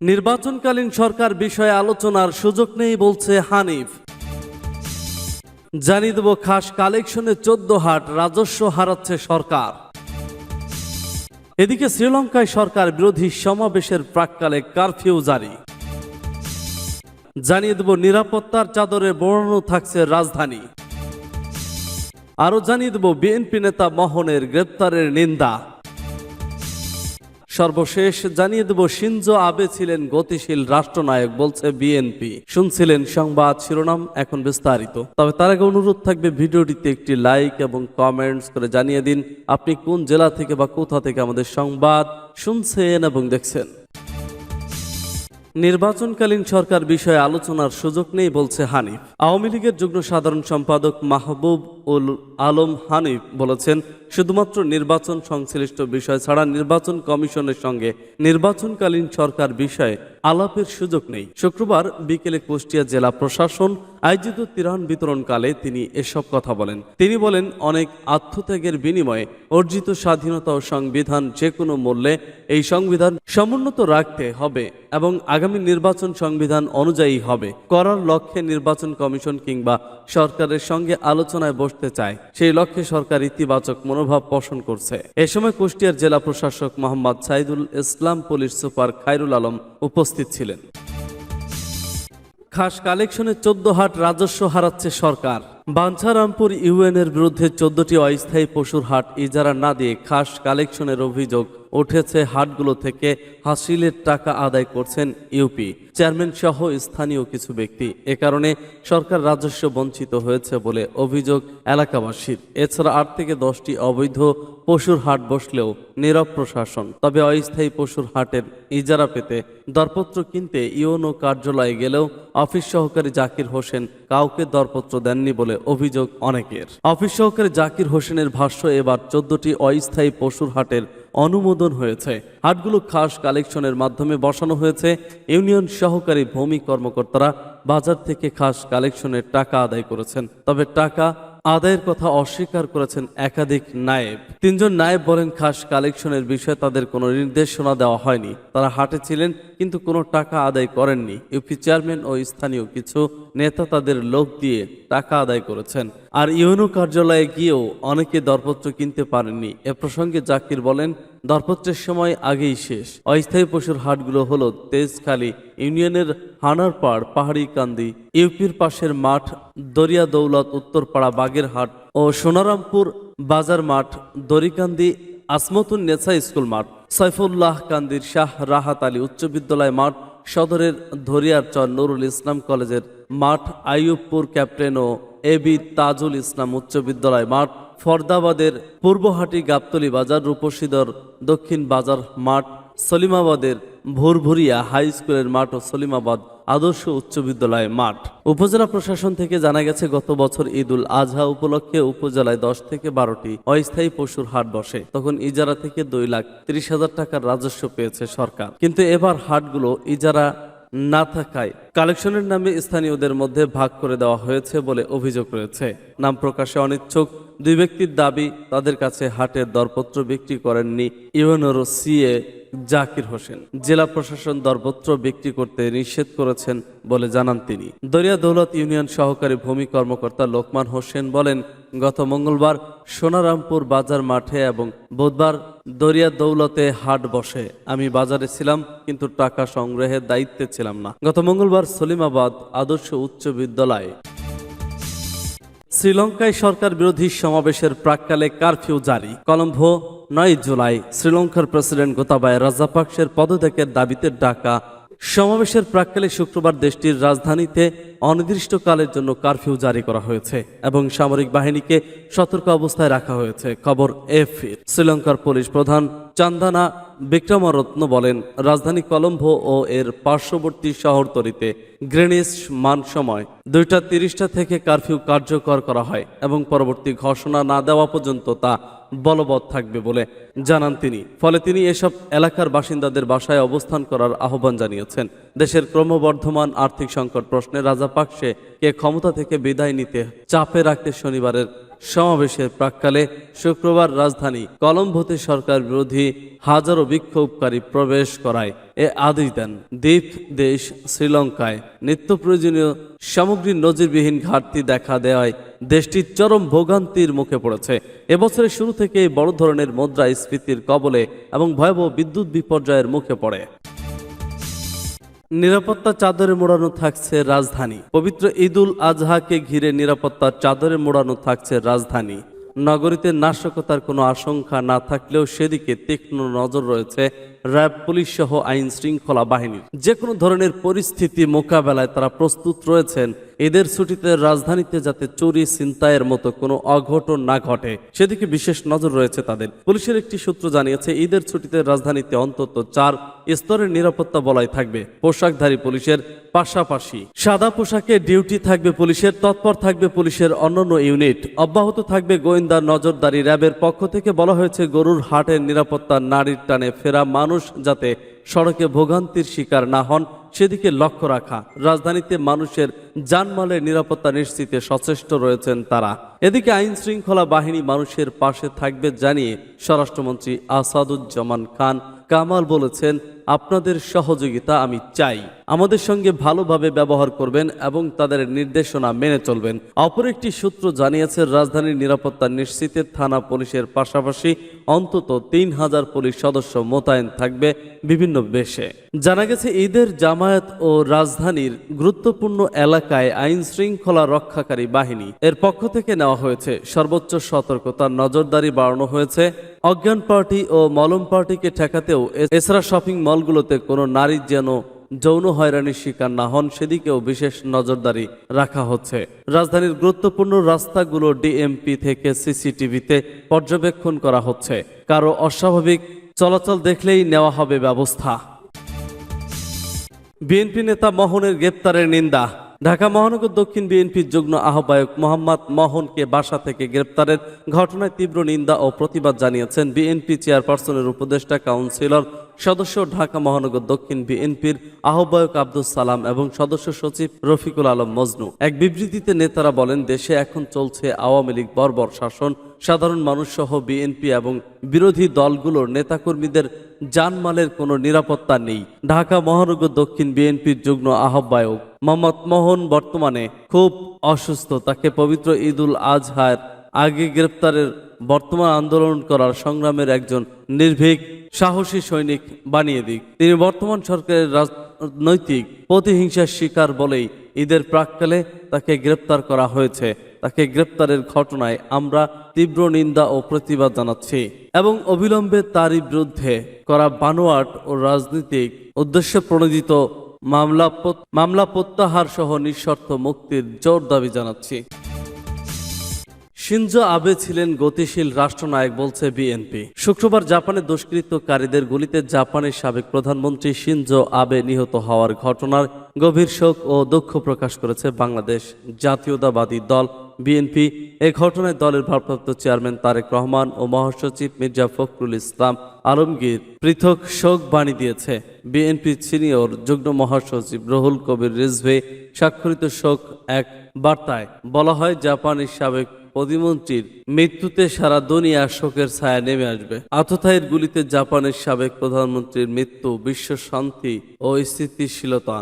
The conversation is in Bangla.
নির্বাচনকালীন সরকার বিষয়ে আলোচনার সুযোগ নেই বলছে হানিফ। জানিয়ে দেব, খাস কালেকশনে চোদ্দ হাট রাজস্ব হারাচ্ছে সরকার। এদিকে শ্রীলঙ্কায় সরকার বিরোধী সমাবেশের প্রাককালে কারফিউ জারি। জানিয়ে দেব, নিরাপত্তার চাদরে বড়ানো থাকছে রাজধানী। আরও জানিয়ে দেব, বিএনপি নেতা মোহনের গ্রেপ্তারের নিন্দা। সর্বশেষ জানিয়ে দেব, সিনজো আবে ছিলেন গতিশীল রাষ্ট্রনায়ক, বলছে বিএনপি। শুনছিলেন সংবাদ শিরোনাম, এখন বিস্তারিত। তবে তার আগে অনুরোধ থাকবে, ভিডিওটিতে একটি লাইক এবং কমেন্টস করে জানিয়ে দিন, আপনি কোন জেলা থেকে বা কোথা থেকে আমাদের সংবাদ শুনছেন এবং দেখছেন। নির্বাচনকালীন সরকার বিষয়ে আলোচনার সুযোগ নেই বলছে হানিফ। আওয়ামী লীগের যুগ্ম সাধারণ সম্পাদক মাহবুব উল আলম হানিফ বলেছেন, শুধুমাত্র নির্বাচন সংশ্লিষ্ট বিষয় ছাড়া নির্বাচন কমিশনের সঙ্গে নির্বাচনকালীন সরকার বিষয়ে আলাপের সুযোগ নেই। শুক্রবার বিকেলে কুষ্টিয়া জেলা প্রশাসন আয়োজিত ত্রাণ বিতরণকালে তিনি এসব কথা বলেন। তিনি বলেন, অনেক আত্মত্যাগের বিনিময়ে অর্জিত স্বাধীনতা ও সংবিধান যে কোনো মূল্যে এই সংবিধান সমুন্নত রাখতে হবে এবং আগামী নির্বাচন সংবিধান অনুযায়ী হবে। করার লক্ষ্যে নির্বাচন কমিশন কিংবা সরকারের সঙ্গে আলোচনায় বসতে চায়। সেই লক্ষ্যে সরকার ইতিবাচক মনোভাব পোষণ করছে। এ সময় কুষ্টিয়ার জেলা প্রশাসক মোহাম্মদ সাইদুল ইসলাম, পুলিশ সুপার খায়রুল আলম উপস্থিত ছিলেন। খাস কালেকশনে চোদ্দ হাট রাজস্ব হারাচ্ছে সরকার। বাঞ্ছারামপুর ইউএনের বিরুদ্ধে চোদ্দটি অস্থায়ী পশুর হাট ইজারা না দিয়ে খাস কালেকশনের অভিযোগ উঠেছে হাটগুলো থেকে হাসিলের টাকা আদায় করছেন ইউপি। চেয়ারম্যান সহ স্থানীয় কিছু ব্যক্তি। এ কারণে সরকার রাজস্ব বঞ্চিত হয়েছে বলে অভিযোগ এলাকাবাসীর। এছাড়া আট থেকে দশটি অবৈধ পশুর হাট বসলেও নীরব প্রশাসন। তবে অস্থায়ী পশুর হাটের ইজারা পেতে দরপত্র কিনতে ইওনো কার্যালয়ে গেলেও অফিস সহকারী জাকির হোসেন কাউকে দরপত্র দেননি বলে অভিযোগ অনেকের। অফিস সহকারী জাকির হোসেনের ভাষ্য, এবার চোদ্দটি অস্থায়ী পশুর হাটের অনুমোদন হয়েছে। হাটগুলো খাস কালেকশনের মাধ্যমে বসানো হয়েছে। ইউনিয়ন সহকারী ভূমি কর্মকর্তারা বাজার থেকে খাস কালেকশনের টাকা আদায় করেছেন। তবে টাকা আদায়ের কথা অস্বীকার করেছেন একাধিক নায়েব। তিনজন নায়েব বলেন, খাস কালেকশনের বিষয়ে তাদের কোনো নির্দেশনা দেওয়া হয়নি। তারা হাটে ছিলেন, কিন্তু কোনো টাকা আদায় করেননি। ইউপি চেয়ারম্যান ও স্থানীয় কিছু নেতা তাদের লোক দিয়ে টাকা আদায় করেছেন। আর ইউনো কার্যালয়ে গিয়েও অনেকে দরপত্র কিনতে পারেননি। এ প্রসঙ্গে জাকির বলেন দরপত্রের সময় আগেই শেষ। অস্থায়ী পশুর হাটগুলো হলো তেজখালী ইউনিয়নের হানারপাড় পাহাড়ি কান্দি ইউপির পাশের মাঠ, দরিয়া দৌলত, উত্তরপাড়া বাগেরহাট ও সোনারামপুর বাজার মাঠ, দরিকান্দি আসমতুন নেছা স্কুল মাঠ সাইফুল্লাহ কান্দির শাহ রাহাত আলী উচ্চ বিদ্যালয় মাঠ, সদরের ধরিয়ারচর নুরুল ইসলাম কলেজের মাঠ, আইয়ুবপুর ক্যাপ্টেন ও এবি তাজুল ইসলাম উচ্চ বিদ্যালয় মাঠ ফরদাবাদের পূর্বহাটি গাবতলি বাজার রূপসীদর দক্ষিণ বাজার মাঠ, সলিমাবাদের ভোরভুরিয়া হাই স্কুলের মাঠ ও সলিমাবাদ আদর্শ উচ্চ বিদ্যালয় মাঠ। উপজেলা প্রশাসন থেকে জানা গেছে, গত বছর ঈদুল আজহা উপলক্ষে উপজেলায় দশ থেকে বারোটি অস্থায়ী পশুর হাট বসে। তখন ইজারা থেকে দুই লাখ ত্রিশ হাজার টাকার রাজস্ব পেয়েছে সরকার। কিন্তু এবার হাটগুলো ইজারা না থাকায় কালেকশনের নামে স্থানীয়দের মধ্যে ভাগ করে দেওয়া হয়েছে বলে অভিযোগ রয়েছে। নাম প্রকাশে অনিচ্ছুক। দুই ব্যক্তির দাবি, তাদের কাছে হাটের দরপত্র বিক্রি করেননি ইউএনওর সিএ জাকির হোসেন। জেলা প্রশাসন দরপত্র বিক্রি করতে নিষেধ করেছেন বলে জানান তিনি। দরিয়া দৌলত ইউনিয়ন সহকারী ভূমি কর্মকর্তা লোকমান হোসেন বলেন গত মঙ্গলবার সোনারামপুর বাজার মাঠে এবং বুধবার দরিয়া দৌলতে হাট বসে। আমি বাজারে ছিলাম, কিন্তু টাকা সংগ্রহের দায়িত্বে ছিলাম না। গত মঙ্গলবার সলিমাবাদ আদর্শ উচ্চ বিদ্যালয়ে শ্রীলঙ্কায় সরকার বিরোধী সমাবেশের প্রাককালে কারফিউ জারি। কলম্বো, নয় জুলাই, শ্রীলঙ্কার প্রেসিডেন্ট গোতাবায় রাজাপাকসের পদত্যাগের দাবিতে ডাকা সমাবেশের প্রাককালে শুক্রবার দেশটির রাজধানীতে অনির্দিষ্টকালের জন্য কারফিউ জারি করা হয়েছে এবং সামরিক বাহিনীকে সতর্ক অবস্থায় রাখা হয়েছে। খবর এফ শ্রীলঙ্কার পুলিশ প্রধান চান্দানা বিক্রমরত্ন বলেন, রাজধানী কলম্বো ও এর পার্শ্ববর্তী শহরতলিতে গ্রেনিস মান সময় দুইটা তিরিশটা থেকে কারফিউ কার্যকর করা হয় এবং পরবর্তী ঘোষণা না দেওয়া পর্যন্ত তা বলবৎ থাকবে বলে জানান তিনি। ফলে তিনি এসব এলাকার বাসিন্দাদের বাসায় অবস্থান করার আহ্বান জানিয়েছেন। দেশের ক্রমবর্ধমান আর্থিক সংকট প্রশ্নে রাজাপাকসে কে ক্ষমতা থেকে বিদায় নিতে চাপে রাখতে শনিবারের সমাবেশের প্রাককালে শুক্রবার রাজধানী কলম্বোতে সরকার বিরোধী হাজারো বিক্ষোভকারী প্রবেশ করায়। এ আদেশ দেন দ্বীপ দেশ শ্রীলঙ্কায়। নিত্য প্রয়োজনীয় সামগ্রীর নজিরবিহীন ঘাটতি দেখা দেওয়ায় দেশটি চরম ভোগান্তির মুখে পড়েছে। এবছরের শুরু থেকেই বড় ধরনের মুদ্রাস্ফীতির কবলে এবং ভয়াবহ বিদ্যুৎ বিপর্যয়ের মুখে পড়ে। নিরাপত্তা চাদরে মোড়ানো থাকছে রাজধানী। পবিত্র ঈদুল আজহাকে ঘিরে নিরাপত্তার চাদরে মোড়ানো থাকছে রাজধানী। নগরীতে নাশকতার কোনো আশঙ্কা না থাকলেও সেদিকে তীক্ষ্ণ নজর রয়েছে র্যাব, পুলিশ সহ আইন শৃঙ্খলা বাহিনীর যে কোনো ধরনের পরিস্থিতি মোকাবেলায় তারা প্রস্তুত রয়েছেন। এদের ছুটিতে রাজধানীতে যাতে চুরি, ছিনতাইয়ের মতো কোনো অঘটন না ঘটে, সেদিকে বিশেষ নজর রয়েছে তাদের। পুলিশের একটি সূত্র জানিয়েছে, ঈদের ছুটিতে রাজধানীতে অন্তত চার স্তরের নিরাপত্তা বলয় থাকবে। পোশাকধারী পুলিশের পাশাপাশি সাদা পোশাকে ডিউটি থাকবে পুলিশের, তৎপর থাকবে পুলিশের অন্যান্য ইউনিট। অব্যাহত থাকবে গোয়েন্দা নজরদারি র্যাবের পক্ষ থেকে বলা হয়েছে, গরুর হাটের নিরাপত্তা নারীর টানে ফেরা মানুষ যাতে সড়কে ভোগান্তির শিকার না হন, সেদিকে লক্ষ্য রাখা। রাজধানীতে মানুষের জানমালের নিরাপত্তা নিশ্চিতে সচেষ্ট রয়েছেন তারা। এদিকে আইন শৃঙ্খলা বাহিনী মানুষের পাশে থাকবে জানিয়ে স্বরাষ্ট্রমন্ত্রী আসাদুজ্জামান খান কামাল বলেছেন আপনাদের সহযোগিতা আমি চাই। আমাদের সঙ্গে ভালোভাবে ব্যবহার করবেন এবং তাদের নির্দেশনা মেনে চলবেন। অপর একটি সূত্র জানিয়েছে, রাজধানীর নিরাপত্তা নিশ্চিতে থানা পুলিশের পাশাপাশি অন্তত তিন হাজার পুলিশ সদস্য মোতায়েন থাকবে বিভিন্ন বেশে। জানা গেছে, ঈদের জামায়াত ও রাজধানীর গুরুত্বপূর্ণ এলাকায় আইন শৃঙ্খলা রক্ষাকারী বাহিনী এর পক্ষ থেকে নেওয়া হয়েছে। সর্বোচ্চ সতর্কতা নজরদারি বাড়ানো হয়েছে। অজ্ঞান পার্টি ও মলম পার্টিকে ঠেকাতেও এছাড়া শপিং মলগুলোতে কোনো নারী যেন যৌন হয়রানির শিকার না হন, সেদিকেও বিশেষ নজরদারি রাখা হচ্ছে। রাজধানীর গুরুত্বপূর্ণ রাস্তাগুলো ডিএমপি থেকে সিসিটিভিতে পর্যবেক্ষণ করা হচ্ছে। কারও অস্বাভাবিক চলাচল দেখলেই নেওয়া হবে ব্যবস্থা। বিএনপি নেতা মোহনের গ্রেপ্তারের নিন্দা। ঢাকা মহানগর দক্ষিণ বিএনপির যুগ্ম আহ্বায়ক মোহাম্মদ মোহনকে বাসা থেকে গ্রেপ্তারের ঘটনায় তীব্র নিন্দা ও প্রতিবাদ জানিয়েছেন বিএনপি চেয়ারপারসনের উপদেষ্টা কাউন্সিলর, সদস্য ঢাকা মহানগর দক্ষিণ বিএনপির আহ্বায়ক আব্দুল সালাম এবং সদস্য সচিব রফিকুল আলম মজনু। এক বিবৃতিতে নেতারা বলেন, দেশে এখন চলছে আওয়ামী লীগ বর্বর শাসন। সাধারণ মানুষ সহ বিএনপি এবং বিরোধী দলগুলোর নেতাকর্মীদের জানমালের কোনো নিরাপত্তা নেই। ঢাকা মহানগর দক্ষিণ বিএনপির যুগ্ম আহ্বায়ক মোহাম্মদ মোহন বর্তমানে খুব অসুস্থ। তাকে পবিত্র ঈদুল আজহার আগে গ্রেপ্তারের বর্তমান আন্দোলন করার সংগ্রামের একজন নির্ভীক, সাহসী সৈনিক বানিয়ে দিক। তিনি বর্তমান সরকারের রাজনৈতিক প্রতিহিংসার শিকার বলেই ঈদের প্রাককালে তাকে গ্রেপ্তার করা হয়েছে। তাকে গ্রেপ্তারের ঘটনায় আমরা তীব্র নিন্দা ও প্রতিবাদ জানাচ্ছি এবং অবিলম্বে তারই বিরুদ্ধে করা বানোয়াট ও রাজনৈতিক উদ্দেশ্যে প্রণোদিত মামলা মামলা প্রত্যাহার সহ নিঃশর্ত মুক্তির জোর দাবি জানাচ্ছি। শিনজো আবে ছিলেন গতিশীল রাষ্ট্রনায়ক, বলছে বিএনপি। শুক্রবার জাপানে দুষ্কৃতকারীদের গুলিতে জাপানের সাবেক প্রধানমন্ত্রী শিনজো আবে নিহত হওয়ার ঘটনার গভীর শোক ও দুঃখ প্রকাশ করেছে বাংলাদেশ জাতীয়তাবাদী দল বিএনপি এ ঘটনায় দলের ভারপ্রাপ্ত চেয়ারম্যান তারেক রহমান ও মহাসচিব মির্জা ফখরুল ইসলাম আলমগীর পৃথক শোক বাণী দিয়েছে। বিএনপি সিনিয়র যুগ্ম মহাসচিব রহুল কবির রিজভে স্বাক্ষরিত শোক এক বার্তায় বলা হয়, জাপানের সাবেক প্রতিমন্ত্রীর মৃত্যুতে সারা দুনিয়া শোকের ছায়া নেমে আসবে। আততায়ীর গুলিতে জাপানের সাবেক প্রধানমন্ত্রীর মৃত্যু, বিশ্ব শান্তি ও স্থিতিশীলতা